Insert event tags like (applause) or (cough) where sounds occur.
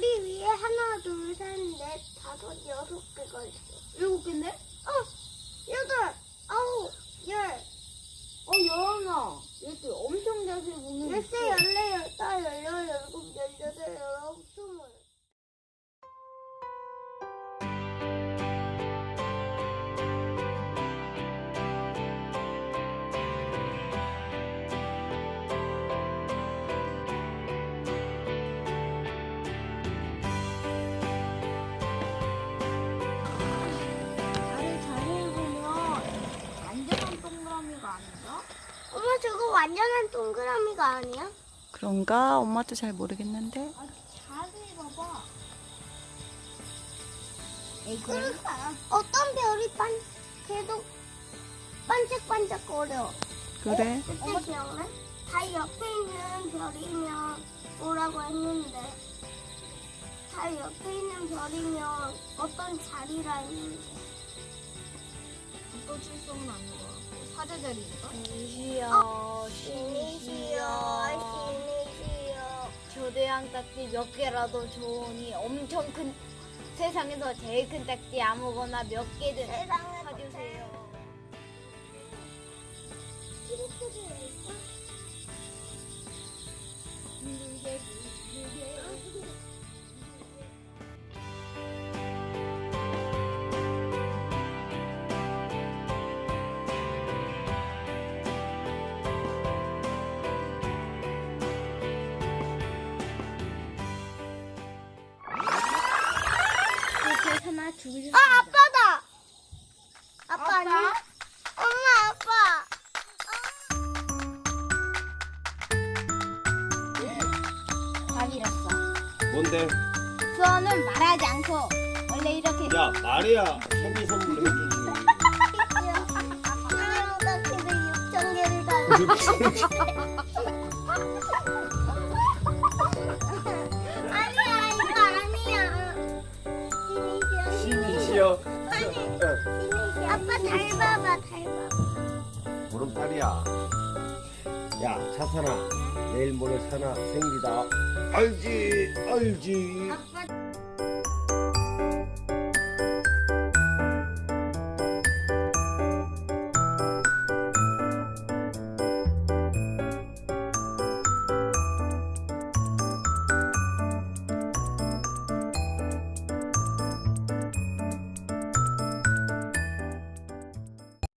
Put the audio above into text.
우리 위에 하나, 둘, 셋, 넷, 다섯, 여섯 개가 있어. 일곱 개인데? 어, 여덟, 아홉, 열, 어 열하나. 이것도 엄청 자세히 보는. 열세, 열네, 열다, 열여, 열일곱, 열여덟, 열아홉, 완전한 동그라미가 아니야? 그런가? 엄마도 잘 모르겠는데. 아 자세히 봐봐. 그러니까 어떤 별이 반 계속 반짝반짝거려. 그래? 그때 기억나? 달 옆에 있는 별이면 뭐라고 했는데 달 옆에 있는 별이면 어떤 자리라 했는데 또 출석은 같고 사제자리인가? 신이시 초대형 딱지 몇 개라도 좋으니 엄청 큰 세상에서 제일 큰 딱지 아무거나 몇 개든 세상에 사주세요. 이렇게 되어 있어? 하나 죽으셨습니다. 아 아빠다 아빠 아니야? 엄마 아빠 답이었어. 뭔데? 소원은 말하지 않고 원래 이렇게 야 말해야 생일 해주지. 그냥보다 계속 6천 개를 아 (laughs) 아빠 달 봐봐 보름달이야. 야 차선아 내일 모레 사나 생리다. 알지 알지. 아빠